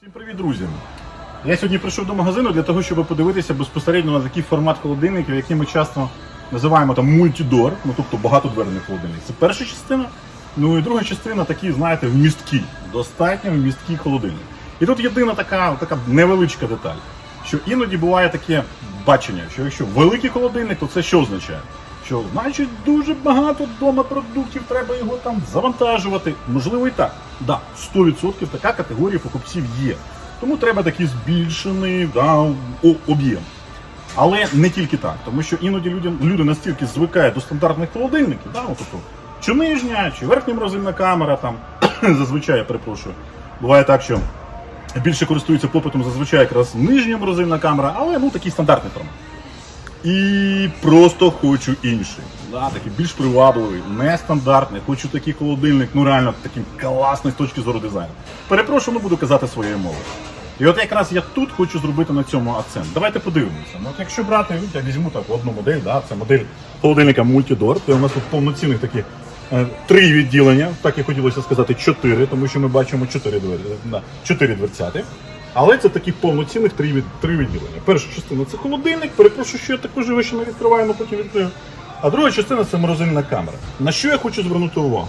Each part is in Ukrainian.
Всім привіт, друзі! Я сьогодні прийшов до магазину для того, щоб подивитися безпосередньо на такий формат холодильників, який ми часто називаємо там мультідор, ну тобто багатодверний холодильник. Це перша частина. Ну і друга частина такий, знаєте, вмісткий, достатньо вмісткий холодильник. І тут єдина така, така невеличка деталь, що іноді буває таке бачення, що якщо великий холодильник, то це що означає? Що значить дуже багато вдома продуктів, треба його там завантажувати. Можливо і так. Да, 100% така категорія покупців є. Тому треба такий збільшений да, об'єм. Але не тільки так, тому що іноді люди, люди настільки звикають до стандартних холодильників, да, тобто, чи нижня, чи верхня морозильна камера, там, зазвичай я перепрошую. Буває так, що більше користуються попитом зазвичай якраз нижня морозильна камера, але ну такий стандартний формат. І просто хочу інший. Да, такий більш привабливий, нестандартний. Хочу такий холодильник, ну реально такий класний з точки зору дизайну. Перепрошую, не буду казати своєю мовою. І от якраз я тут хочу зробити на цьому акцент. Давайте подивимося. Ну, от якщо брати, я візьму так одну модель, да, це модель холодильника Multidor, то у нас тут повноцінних таких е, три відділення, так і хотілося сказати чотири, тому що ми бачимо чотири двері, чотири дверцяти. Але це таких повноцінних три, від, три відділення. Перша частина це холодильник, перепрошую, що я також його ще не відкриваю, але потім відкрию. А друга частина це морозильна камера. На що я хочу звернути увагу?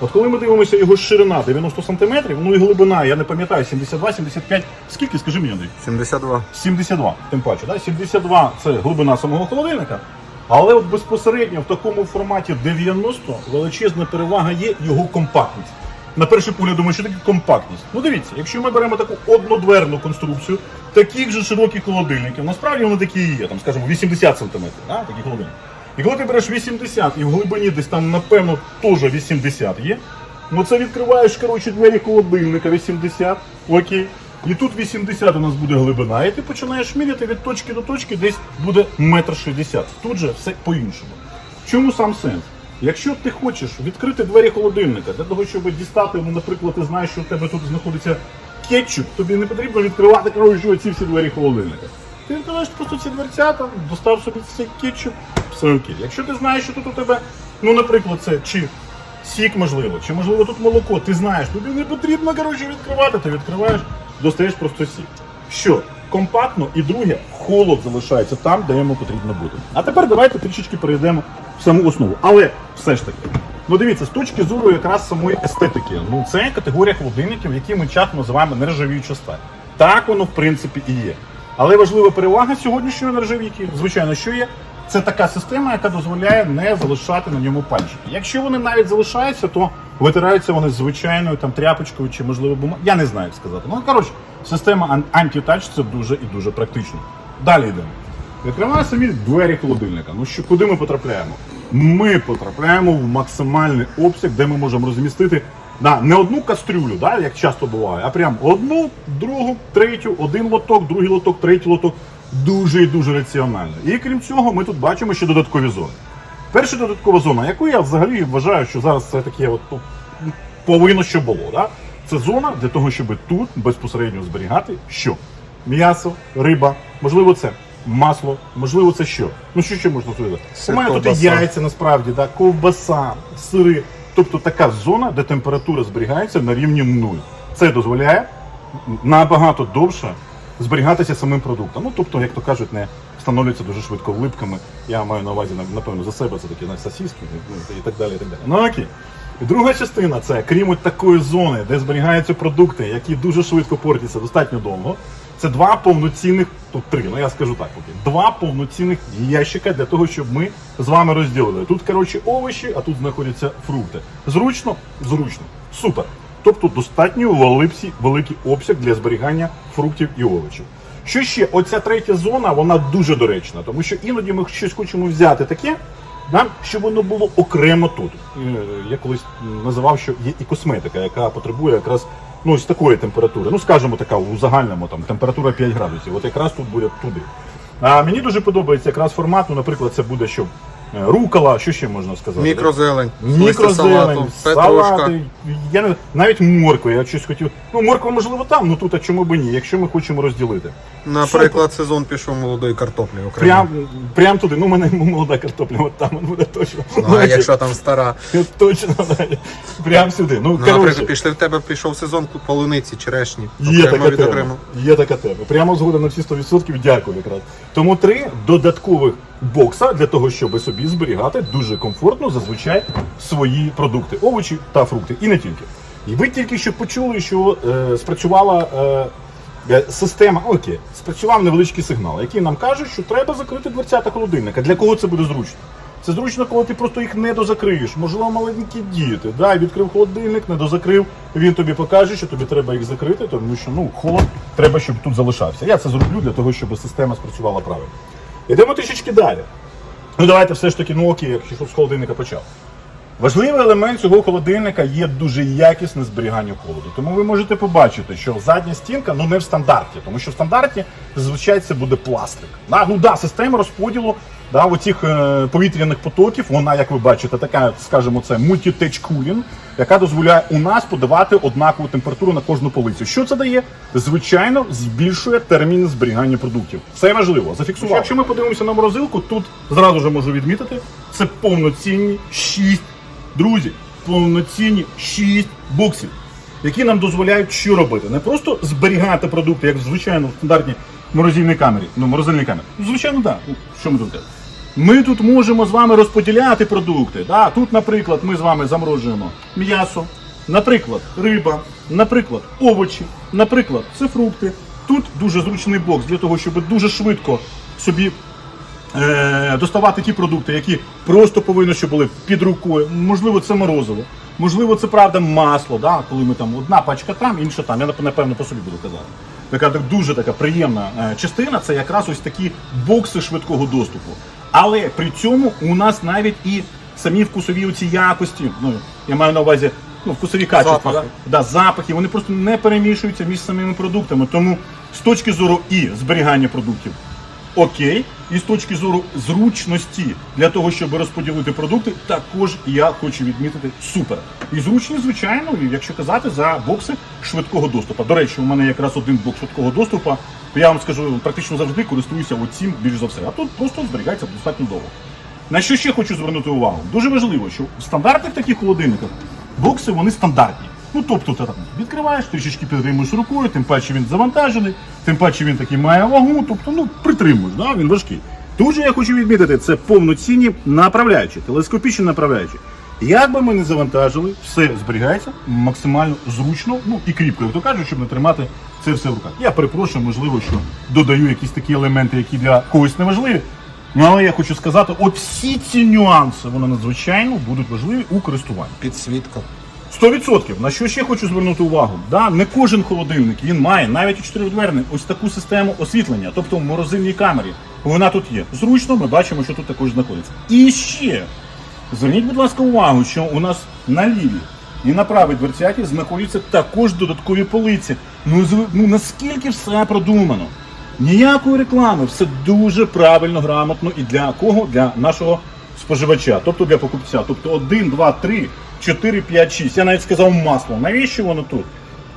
От коли ми дивимося його ширина 90 см, ну і глибина, я не пам'ятаю, 72-75, скільки, скажи мені, Андрій? 72. 72, тим паче, да? 72 це глибина самого холодильника. Але от безпосередньо в такому форматі 90 величезна перевага є його компактність. На перший погляд думаю, що таке компактність. Ну дивіться, якщо ми беремо таку однодверну конструкцію, таких же широких холодильників, насправді вони такі і є, там, скажімо, 80 см, да? такі холодильники. І коли ти береш 80 і в глибині десь там, напевно, теж 80 є, ну це відкриваєш, коротше, двері холодильника 80, окей. І тут 80 у нас буде глибина, і ти починаєш міряти від точки до точки, десь буде метр шістдесят. Тут же все по-іншому. Чому сам сенс? Якщо ти хочеш відкрити двері холодильника для того, щоб дістати, ну, наприклад, ти знаєш, що у тебе тут знаходиться кетчуп, тобі не потрібно відкривати коротше, ці всі двері холодильника. Ти відкриваєш просто ці дверцята, достав собі цей кетчуп, все окей. Якщо ти знаєш, що тут у тебе, ну, наприклад, це чи сік можливо, чи можливо тут молоко, ти знаєш, тобі не потрібно коротше, відкривати, ти відкриваєш, достаєш просто сік. Що? Компактно і друге, холод залишається там, де йому потрібно бути. А тепер давайте трішечки перейдемо в саму основу. Але все ж таки, ну дивіться, з точки зору якраз самої естетики, ну це категорія холодильників, які ми часто називаємо нержавіюча сталь. Так воно в принципі і є. Але важлива перевага сьогоднішньої нержавійки, звичайно, що є, це така система, яка дозволяє не залишати на ньому пальчики. Якщо вони навіть залишаються, то витираються вони звичайною там тряпочкою чи можливо бумагою. Я не знаю, як сказати. Ну коротше, система ан- anti-touch це дуже і дуже практично. Далі йдемо. Відкриваємо самі двері холодильника. Ну що, куди ми потрапляємо? Ми потрапляємо в максимальний обсяг, де ми можемо розмістити да, не одну кастрюлю, да, як часто буває, а прям одну, другу, третю, один лоток, другий лоток, третій лоток. Дуже і дуже раціонально. І крім цього, ми тут бачимо ще додаткові зони. Перша додаткова зона, яку я взагалі вважаю, що зараз це таке от ну, повинно що було. Да? Це зона для того, щоб тут безпосередньо зберігати що? М'ясо, риба, можливо, це масло, можливо, це що? Ну що ще можна сказати? У мене тут і яйця насправді, да? ковбаса, сири. Тобто така зона, де температура зберігається на рівні нуль. Це дозволяє набагато довше зберігатися самим продуктом. Ну, тобто, як то кажуть, не встановлюється дуже швидко липками. Я маю на увазі, напевно, за себе це такі знаєш, сосиски ну, і так далі. І так далі. Ну окей. Друга частина це, крім от такої зони, де зберігаються продукти, які дуже швидко портяться достатньо довго. Це два повноцінних, тут три, ну я скажу так, окей, два повноцінних ящика для того, щоб ми з вами розділили. Тут, коротше, овочі, а тут знаходяться фрукти. Зручно? Зручно. Супер. Тобто достатньо великий, великий обсяг для зберігання фруктів і овочів. Що ще? Оця третя зона, вона дуже доречна, тому що іноді ми щось хочемо взяти таке, да, щоб воно було окремо тут. Е, Я колись називав, що є і косметика, яка потребує якраз ну, ось такої температури. Ну, скажімо, така у загальному там температура 5 градусів. От якраз тут буде туди. А мені дуже подобається якраз формат, ну, наприклад, це буде що е, рукола, що ще можна сказати? Мікрозелень, Мікрозелень, салати, я не навіть морква, я щось хотів. Ну, морква можливо там, ну тут а чому б ні, якщо ми хочемо розділити. Наприклад, сезон пішов молодої картоплі окремо. Прям, прям туди. Ну, у мене молода картопля, от там буде точно. Ну, а якщо там стара. Точно, да. прям сюди. Ну, Ну, наприклад, пішли в тебе пішов сезон полуниці, черешні. Є Окремо така від тема. окремо. Є така тема. Прямо згодом на всі 100%, дякую якраз. Тому три додаткових бокса для того, щоб собі зберігати дуже комфортно зазвичай свої продукти, овочі та фрукти. І не тільки. І ви тільки що почули, що е, спрацювала е, е, система. Окей, спрацював невеличкий сигнал, який нам каже, що треба закрити дверцята холодильника. Для кого це буде зручно? Це зручно, коли ти просто їх не дозакриєш. Можливо, маленькі діти. Да, відкрив холодильник, не дозакрив. Він тобі покаже, що тобі треба їх закрити, тому що ну холод треба, щоб тут залишався. Я це зроблю для того, щоб система спрацювала правильно. Йдемо трішечки далі. Ну давайте все ж таки, ну окей, якщо з холодильника почав. Важливий елемент цього холодильника є дуже якісне зберігання холоду. Тому ви можете побачити, що задня стінка ну не в стандарті, тому що в стандарті зазвичай це буде пластик. Ну да, система розподілу да, оцих е, повітряних потоків, вона, як ви бачите, така, скажімо, це multi-touch cooling, яка дозволяє у нас подавати однакову температуру на кожну полицю. Що це дає? Звичайно, збільшує терміни зберігання продуктів. Це важливо. Зафіксував. Якщо ми подивимося на морозилку, тут зразу ж можу відмітити, це повноцінні 6 Друзі, повноцінні 6 боксів, які нам дозволяють що робити? Не просто зберігати продукти, як звичайно в стандартній морозильній камері. Ну, морозильній камері. Ну, звичайно, так. Да. Що ми тут? Ми тут можемо з вами розподіляти продукти. Да? Тут, наприклад, ми з вами заморожуємо м'ясо, наприклад, риба, наприклад, овочі, наприклад, це фрукти. Тут дуже зручний бокс для того, щоб дуже швидко собі е, доставати ті продукти, які просто повинні щоб були під рукою. Можливо, це морозиво, можливо, це правда масло, да? коли ми там одна пачка там, інша там. Я напевно по собі буду казати. Така дуже така приємна е, частина це якраз ось такі бокси швидкого доступу. Але при цьому у нас навіть і самі вкусові оці якості, ну я маю на увазі ну, вкусові качества, Запахи. да, запахи, вони просто не перемішуються між самими продуктами. Тому з точки зору і зберігання продуктів, окей. І з точки зору зручності для того, щоб розподілити продукти, також я хочу відмітити супер. І зручні, звичайно, якщо казати за бокси швидкого доступу. До речі, у мене якраз один бокс швидкого доступу. Я вам скажу, практично завжди користуюся оцім більш за все. А тут просто зберігається достатньо довго. На що ще хочу звернути увагу? Дуже важливо, що в стандартних таких холодильниках бокси вони стандартні. Ну тобто ти відкриваєш, трішечки підтримуєш рукою, тим паче він завантажений, тим паче він такий має вагу, тобто ну притримуєш, да? він важкий. Тут же я хочу відмітити, це повноцінні направляючі, телескопічні направляючі. Як би ми не завантажили, все зберігається максимально зручно, ну і кріпко, як то кажуть, щоб не тримати це все в руках. Я перепрошую, можливо, що додаю якісь такі елементи, які для когось не важливі. Ну, але я хочу сказати, от всі ці нюанси, вони надзвичайно будуть важливі у користуванні. Підсвітка. 100%. На що ще хочу звернути увагу? Да, не кожен холодильник він має навіть у чотиридверний ось таку систему освітлення, тобто в морозильній камері. Вона тут є. Зручно, ми бачимо, що тут також знаходиться. І ще зверніть, будь ласка, увагу, що у нас на лівій і на правій дверцяті знаходяться також додаткові полиці. Ну, ну наскільки все продумано? Ніякої реклами, все дуже правильно, грамотно і для кого? Для нашого споживача, тобто для покупця. Тобто 1, 2, 3, 4, 5, 6. Я навіть сказав масло. Навіщо воно тут?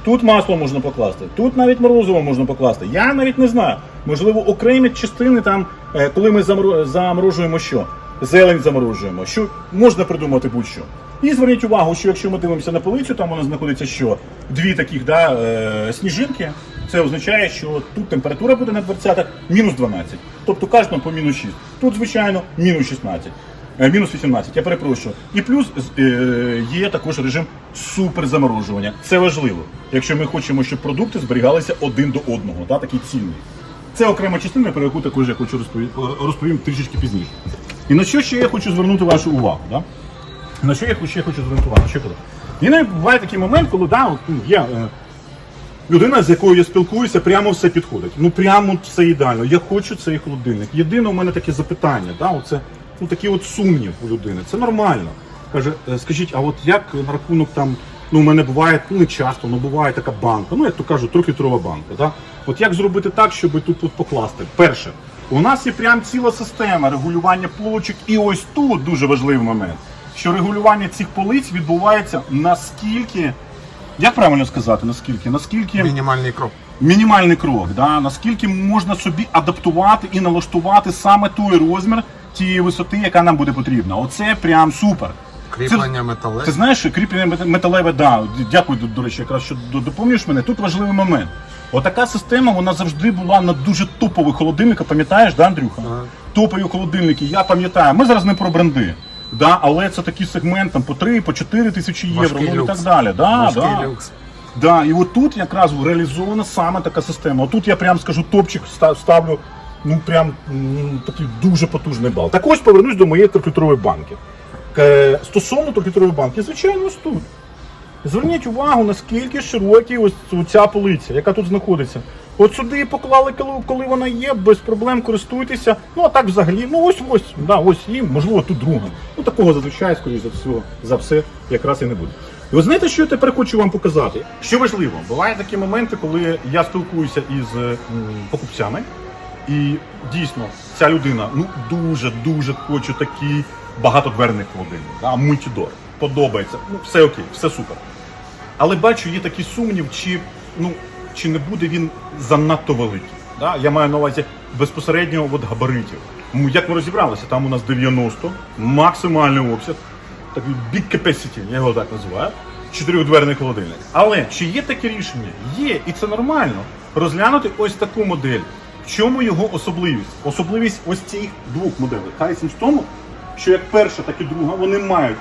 Тут масло можна покласти, тут навіть морозиво можна покласти. Я навіть не знаю. Можливо, окремі частини там, е, коли ми заморожуємо що? Зелень заморожуємо, що можна придумати будь-що. І зверніть увагу, що якщо ми дивимося на полицю, там вона знаходиться що? Дві таких да, е, сніжинки. Це означає, що тут температура буде на дверцятах мінус 12. Тобто кожного по мінус 6. Тут, звичайно, мінус 16. Е, Мінус 18, я перепрошую. І плюс е, є також режим суперзаморожування. Це важливо, якщо ми хочемо, щоб продукти зберігалися один до одного, да, такий цінний. Це окрема частина, про яку також я хочу розповім, розповім трішечки пізніше. І на що ще я хочу звернути вашу увагу? Да? На що я ще хочу звернути увагу? Що казати? Іноді буває такий момент, коли да, от, ну, є е, людина, з якою я спілкуюся, прямо все підходить. Ну прямо все ідеально. Я хочу цей холодильник. Єдине у мене таке запитання, да, оце, ну такий от сумнів у людини. Це нормально. Каже, «Е, скажіть, а от як на рахунок там, ну у мене буває, ну не часто, ну буває така банка, ну як то кажуть, трьохлітрова банка. Да? От як зробити так, щоб тут, тут покласти? Перше, У нас є прям ціла система регулювання полочок. І ось тут дуже важливий момент, що регулювання цих полиць відбувається наскільки, як правильно сказати, наскільки? Наскільки Мінімальний крок. мінімальний крок, да? наскільки можна собі адаптувати і налаштувати саме той розмір тієї висоти, яка нам буде потрібна. Оце прям супер. Кріплення метале. Ти знаєш, що кріплення мет- металеве, да. Дякую, до, до речі, якраз що до- доповнюєш мене. Тут важливий момент. Отака система вона завжди була на дуже топових холодильниках, пам'ятаєш, да, Андрюха? Ага. Топові холодильники, я пам'ятаю. Ми зараз не про бренди. Да, але це такий сегмент там по 3, по 4 тисячі євро, ну і так далі. Да, да. люкс. Да, і от тут якраз реалізована саме така система. Отут я прям скажу топчик ста- ставлю. Ну прям такий дуже потужний бал. Так ось повернусь до моєї трьохлітрової банки. Е, Стосовно трьохлітрової банки, звичайно, ось тут. Зверніть увагу, наскільки широкий ось ця полиця, яка тут знаходиться. От сюди поклали, коли вона є, без проблем користуйтеся. Ну а так взагалі, ну ось ось, да, ось і можливо тут друга. Ну такого зазвичай, скоріш за все, за все, якраз і не буде. І ви знаєте, що я тепер хочу вам показати? Що важливо, бувають такі моменти, коли я спілкуюся із покупцями, і дійсно ця людина ну дуже дуже хоче такий багатодверний холодильник, да, мультидор. Подобається. Ну, все окей, все супер. Але бачу, є такий сумнів, чи, ну, чи не буде він занадто великий. Да? Я маю на увазі безпосередньо от габаритів. Як ми розібралися, там у нас 90, максимальний обсяг, такий big capacity, я його так називаю, чотирьохдверний холодильник. Але чи є таке рішення? Є, і це нормально. Розглянути ось таку модель. Чому його особливість? Особливість ось цих двох моделей. Tyson в тому, що як перша, так і друга, вони мають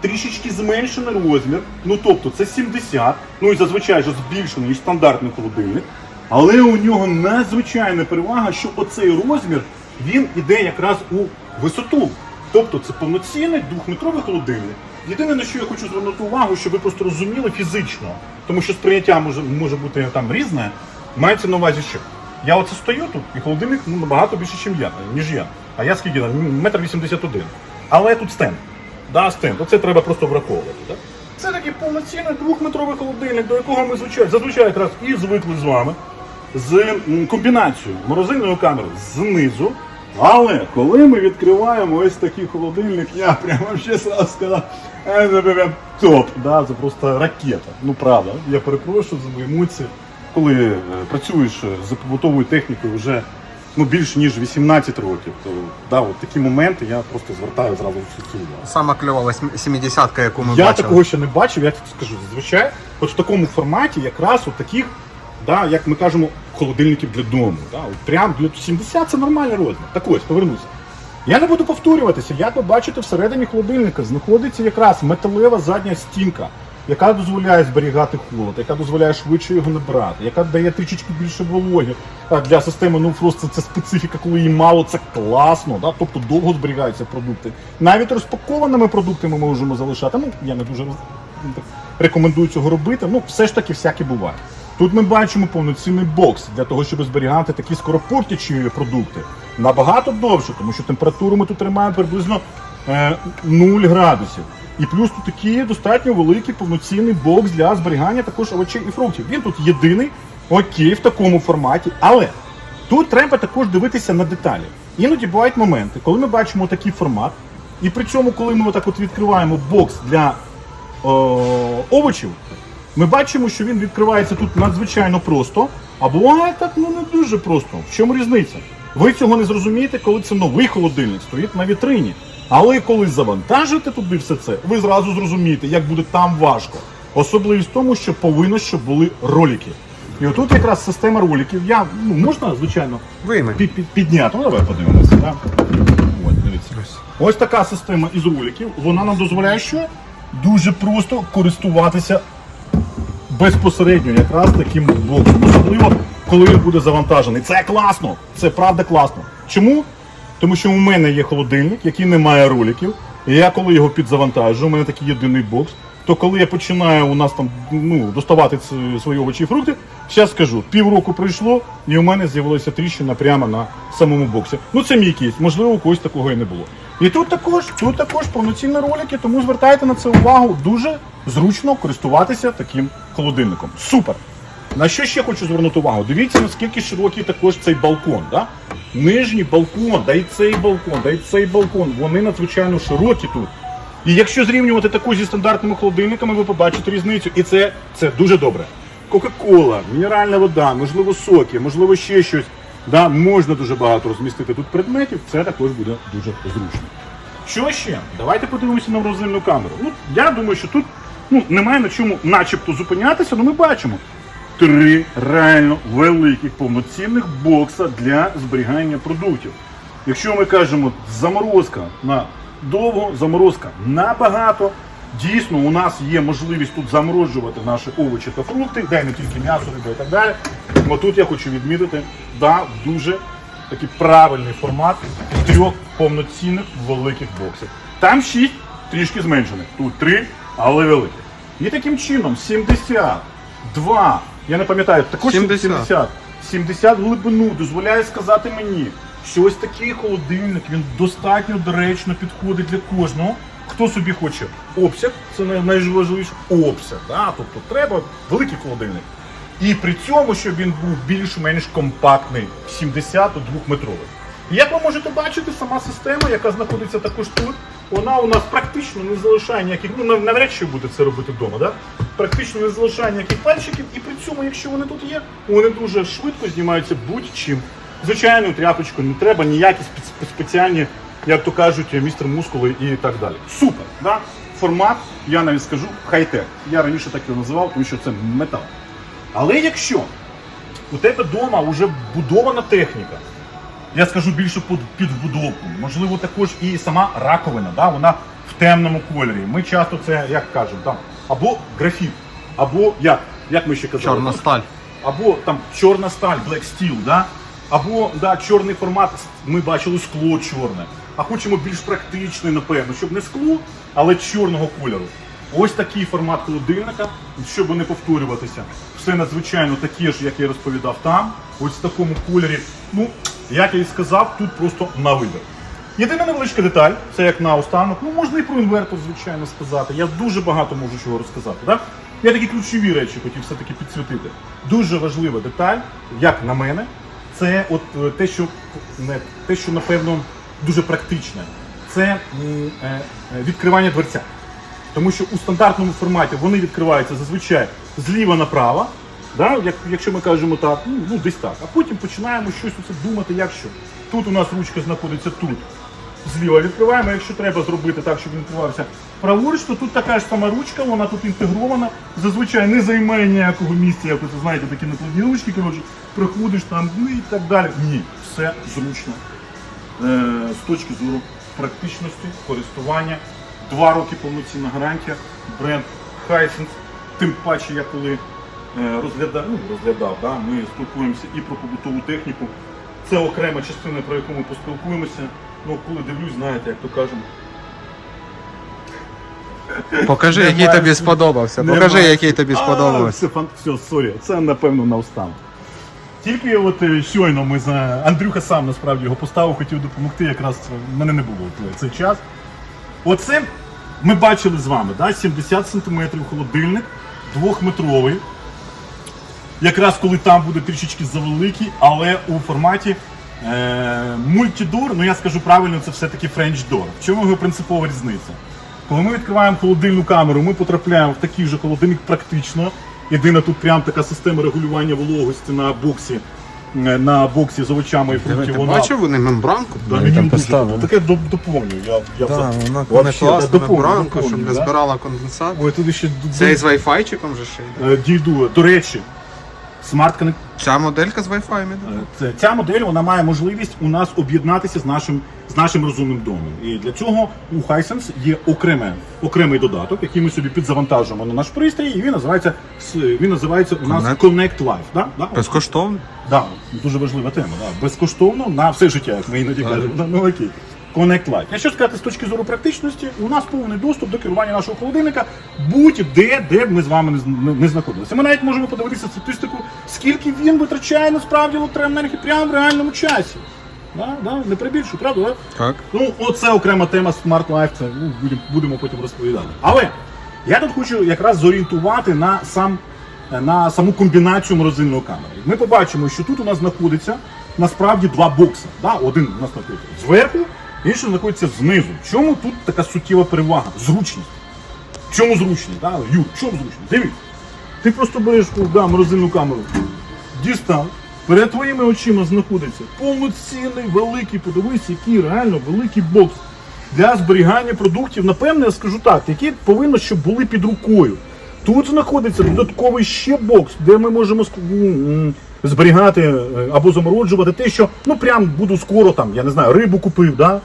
трішечки зменшений розмір. Ну тобто це 70, ну і зазвичай же збільшений ніж стандартний холодильник. Але у нього надзвичайна перевага, що оцей розмір він іде якраз у висоту. Тобто це повноцінний двохметровий холодильник. Єдине, на що я хочу звернути увагу, щоб ви просто розуміли фізично, тому що сприйняття може, може бути там різне. Мається на увазі, що я оце стою тут, і холодильник ну, набагато більше, ніж я, ніж я. А я скільки там? Метр вісімдесят один. Але тут стенд. Да, стенд. Оце треба просто враховувати. Так? Це такий повноцінний двохметровий холодильник, до якого ми звичайно, зазвичай якраз і звикли з вами з комбінацією морозильної камери знизу. Але коли ми відкриваємо ось такий холодильник, я прямо ще сразу сказав, «Е, це топ, да, це просто ракета. Ну правда, я перепрошую за мої емоції. Коли е, працюєш е, з побутовою технікою вже ну, більше ніж 18 років, то да, от такі моменти я просто звертаю зразу всю цю увагу. Сама кльова 70-ка, яку ми Я бачили. такого ще не бачив, я тобі скажу. Зазвичай, от в такому форматі, якраз от таких, да, як ми кажемо, холодильників для дому. Да, от прям для 70 це нормальний розмір. Так ось, повернуся. Я не буду повторюватися, як ви бачите, всередині холодильника знаходиться якраз металева задня стінка, яка дозволяє зберігати холод, яка дозволяє швидше його набрати, яка дає трішечки більше вологи. Для системи No Frost це, специфіка, коли її мало, це класно, да? тобто довго зберігаються продукти. Навіть розпакованими продуктами ми можемо залишати. Ну, я не дуже ну, рекомендую цього робити. Ну, все ж таки, всяке буває. Тут ми бачимо повноцінний бокс для того, щоб зберігати такі скоропортячі продукти. Набагато довше, тому що температуру ми тут тримаємо приблизно е, 0 градусів. І плюс тут такий достатньо великий повноцінний бокс для зберігання також овочей і фруктів. Він тут єдиний, окей, в такому форматі, але тут треба також дивитися на деталі. Іноді бувають моменти, коли ми бачимо такий формат, і при цьому, коли ми отак от відкриваємо бокс для о, овочів, ми бачимо, що він відкривається тут надзвичайно просто, а буває так ну не дуже просто. В чому різниця? Ви цього не зрозумієте, коли це новий холодильник стоїть на вітрині. Але коли завантажите туди все це, ви зразу зрозумієте, як буде там важко. Особливість в тому, що повинно, щоб були ролики. І отут якраз система роликів. Я ну можна, звичайно, Вийми. під, під, підняти. Ну давай подивимося. Да? От, дивіться. Ось така система із роликів. Вона нам дозволяє що? Дуже просто користуватися безпосередньо якраз таким боком. Особливо, коли він буде завантажений. Це класно! Це правда класно. Чому? Тому що у мене є холодильник, який не має роликів. І я коли його підзавантажую, у мене такий єдиний бокс. То коли я починаю у нас там ну, доставати свої овочі і фрукти, зараз скажу, півроку пройшло, і у мене з'явилася тріщина прямо на самому боксі. Ну це мій кейс, можливо, у когось такого і не було. І тут також, тут також повноцінні ролики, тому звертайте на це увагу. Дуже зручно користуватися таким холодильником. Супер! На що ще хочу звернути увагу? Дивіться, наскільки широкий також цей балкон. Да? Нижній балкон, да й цей балкон, да й цей балкон, вони надзвичайно широкі тут. І якщо зрівнювати таку зі стандартними холодильниками, ви побачите різницю. І це, це дуже добре. Кока-кола, мінеральна вода, можливо, соки, можливо, ще щось. Да, можна дуже багато розмістити тут предметів, це також буде дуже зручно. Що ще? Давайте подивимося на розумну камеру. Ну, я думаю, що тут ну, немає на чому начебто зупинятися, але ми бачимо три реально великих повноцінних бокса для зберігання продуктів. Якщо ми кажемо заморозка на довго, заморозка на багато, дійсно у нас є можливість тут заморожувати наші овочі та фрукти, де не тільки м'ясо, риба і так далі. Бо тут я хочу відмітити, да, дуже такий правильний формат трьох повноцінних великих боксів. Там шість трішки зменшених, тут три, але великих. І таким чином 72, я не пам'ятаю, також 70. 70, 70 глибину дозволяє сказати мені, що ось такий холодильник він достатньо доречно підходить для кожного. Хто собі хоче обсяг, це най- найважливіше обсяг. Да? Тобто треба великий холодильник. І при цьому, щоб він був більш-менш компактний, 72 метровий. Як ви можете бачити, сама система, яка знаходиться також тут, вона у нас практично не залишає ніяких, ну навряд чи буде це робити вдома, да? Практично не залишає ніяких пальчиків, і при цьому, якщо вони тут є, вони дуже швидко знімаються будь-чим. Звичайною тряпочкою, не треба ніякі спеціальні, як то кажуть, містер мускули і так далі. Супер! Да? Формат, я навіть скажу, хай-тек. Я раніше так його називав, тому що це метал. Але якщо у тебе вдома вже будована техніка, я скажу більше під, під вбудовку, можливо, також і сама раковина, да, вона в темному кольорі. Ми часто це, як кажемо, там, або графіт, або як, як ми ще казали, Чорна сталь. або там чорна сталь, black steel, да? або да, чорний формат, ми бачили скло чорне. А хочемо більш практичний, напевно, щоб не скло, але чорного кольору. Ось такий формат холодильника, щоб не повторюватися. Все надзвичайно таке ж, як я розповідав там. Ось в такому кольорі. Ну, як я і сказав, тут просто на вибір. Єдина невеличка деталь, це як наостанок. Ну можна і про інвертор, звичайно, сказати. Я дуже багато можу чого розказати. Да? Я такі ключові речі хотів все-таки підсвітити. Дуже важлива деталь, як на мене, це от е, те, що не те, що напевно дуже практичне. Це е, е, відкривання дверця. Тому що у стандартному форматі вони відкриваються зазвичай зліва направо, да? як, якщо ми кажемо так, ну, ну десь так. А потім починаємо щось думати, як що. Тут у нас ручка знаходиться тут. Зліва відкриваємо, якщо треба зробити так, щоб він відкривався праворуч, то тут така ж сама ручка, вона тут інтегрована, зазвичай не займає ніякого місця, як ви знаєте, такі накладні ручки, коротше, приходиш там ну, і так далі. Ні, все зручно. Е, з точки зору практичності, користування. Два роки повноцінна гарантія, бренд Hisense. Тим паче, я коли е, розглядав, ну, розглядав, да, ми спілкуємося і про побутову техніку. Це окрема частина, про яку ми поспілкуємося. Ну, коли дивлюсь, знаєте, як то кажемо. Покажи, Немає який тобі сподобався. Немає Покажи, який тобі А, сподобався. Все, фан- все, сорі, це напевно на останок. Тільки от е, щойно ми за Андрюха сам насправді його поставив, хотів допомогти, якраз в мене не було в цей час. Оце ми бачили з вами, да? 70 см холодильник, двохметровий. Якраз коли там буде трішечки завеликий, але у форматі е, мультідор, ну я скажу правильно, це все-таки Door. В чому його принципова різниця? Коли ми відкриваємо холодильну камеру, ми потрапляємо в такий же холодильник практично. Єдина тут прям така система регулювання вологості на боксі, е, на боксі з овочами і фруктів. Ти вона- бачив вони мембранку? Да, Вони мені там поставили. Таке доп- доповню. Я, я Да, взагалі- вона Вона класна да, доповню, мембранка, щоб не да. збирала конденсат. Ой, тут ще Це із Wi-Fi же ще йде. Е, дійду. До речі, смарт Connect Ця моделька з Wi-Fi іде. Це, ця модель вона має можливість у нас об'єднатися з нашим, з нашим розумним домом. І для цього у Hisense є окреме, окремий додаток, який ми собі підзавантажуємо на наш пристрій, і він називається с- він називається у нас Connect. Connect Life. Да? Да? Безкоштовно. Да, дуже важлива тема. Да. Безкоштовно на все життя, як ми іноді кажемо. Да, Ну окей. Connect Life. Якщо сказати з точки зору практичності, у нас повний доступ до керування нашого холодильника будь-де, де б ми з вами не, знаходилися. Ми навіть можемо подивитися статистику, скільки він витрачає насправді електроенергії прямо в реальному часі. Да, да, не прибільшу, правда? Да? Так. Ну, оце окрема тема Smart Life, це ну, будемо, будемо потім розповідати. Але я тут хочу якраз зорієнтувати на сам на саму комбінацію морозильної камери. Ми побачимо, що тут у нас знаходиться насправді два бокси. Да? Один у нас знаходиться зверху, інший знаходиться знизу. Чому тут така суттєва перевага? Зручність. В чому зручність? Да? Юр, в чому зручність? Дивись. Ти просто береш да, морозильну камеру, дістав, перед твоїми очима знаходиться повноцінний великий, подивись, який реально великий бокс для зберігання продуктів. Напевне, я скажу так, які повинно, щоб були під рукою. Тут знаходиться додатковий ще бокс, де ми можемо зберігати е, або замороджувати те, що ну прям буду скоро там, я не знаю, рибу купив, да?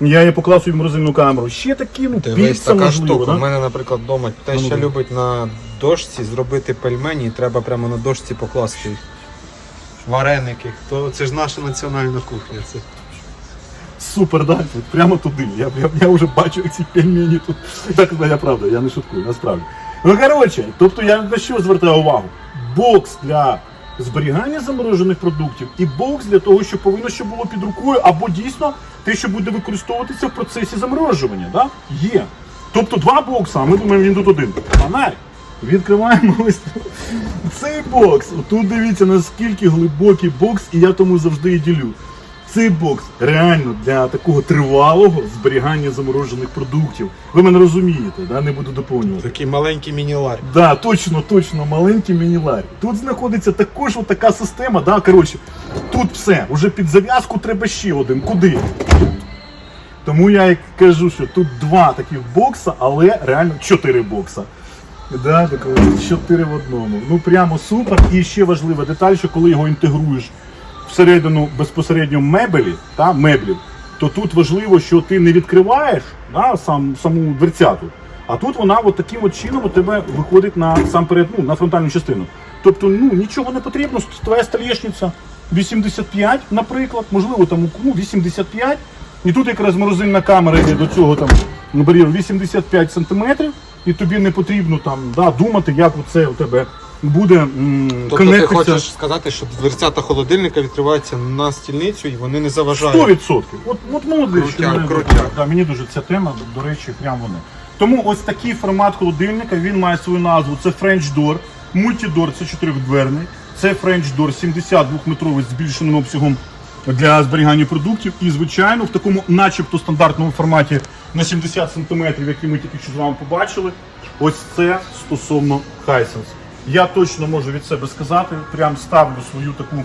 Я її поклав собі в морозильну камеру. Ще такі, ну, Дивись, піца, така можливо, штука. да? У мене, наприклад, вдома те, Ну, що ну. любить на дошці зробити пельмені, і треба прямо на дошці покласти їх. Вареники. То це ж наша національна кухня. Це Супер, да? От прямо туди. Я, я, я вже бачу ці пельмені тут. Так, да, я правда, я не шуткую, насправді. Ну, коротше, тобто я на що звертаю увагу? Бокс для зберігання заморожених продуктів і бокс для того, що повинно ще було під рукою, або дійсно те, що буде використовуватися в процесі заморожування. Да? Є. Тобто два бокса, а ми думаємо, він тут один. Фонарь. Відкриваємо ось цей бокс. Тут дивіться, наскільки глибокий бокс, і я тому завжди і ділю. Цей бокс реально для такого тривалого зберігання заморожених продуктів. Ви мене розумієте, да? не буду доповнювати. такий маленький міні-ларь. Да, точно, точно, маленький міні-ларь. Тут знаходиться також така система, да, коротше, тут все, уже під зав'язку треба ще один. Куди? Тому я і кажу, що тут два таких бокса, але реально чотири бокса. Да, так, чотири в одному. Ну прямо супер. І ще важлива деталь, що коли його інтегруєш всередину безпосередньо мебелі, та, меблів, то тут важливо, що ти не відкриваєш да, сам, саму дверцяту, а тут вона от таким от чином у тебе виходить на сам перед, ну, на фронтальну частину. Тобто ну, нічого не потрібно, твоя столешниця 85, наприклад, можливо, там ну, 85. І тут якраз морозильна камера йде до цього там на бар'єру 85 сантиметрів, і тобі не потрібно там да, думати, як це у тебе буде Тобто ти конектитися. хочеш сказати, що дверцята холодильника відкриваються на стільницю і вони не заважають. 100%. От, от молодець. Крутяк, що мене- крутяк. Да, мені дуже ця тема, до речі, прям вони. Тому ось такий формат холодильника, він має свою назву. Це French Door. Мультідор це чотирьохдверний. Це French Door 72-метровий з збільшеним обсягом для зберігання продуктів. І, звичайно, в такому начебто стандартному форматі на 70 см, який ми тільки що з вами побачили. Ось це стосовно Hisense. Я точно можу від себе сказати, прям ставлю свою таку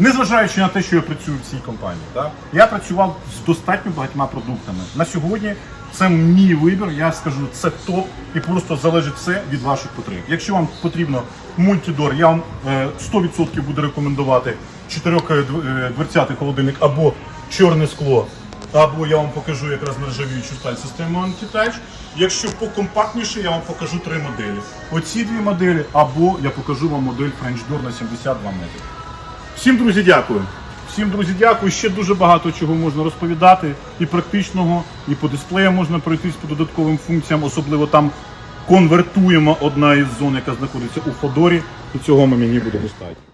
Незважаючи на те, що я працюю в цій компанії, так? я працював з достатньо багатьма продуктами. На сьогодні це мій вибір, я скажу, це топ і просто залежить все від ваших потреб. Якщо вам потрібно мультидор, я вам е, 100% буду рекомендувати чотирьохдверцятий холодильник або чорне скло, або я вам покажу якраз нержавіючу сталь систему Anti-Touch. Якщо покомпактніше, я вам покажу три моделі. Оці дві моделі, або я покажу вам модель French Door на 72 метри. Всім, друзі, дякую. Всім, друзі, дякую. Ще дуже багато чого можна розповідати. І практичного, і по дисплеям можна пройтись по додатковим функціям, особливо там конвертуємо одна із зон, яка знаходиться у Фодорі. І цього мені буде достатньо.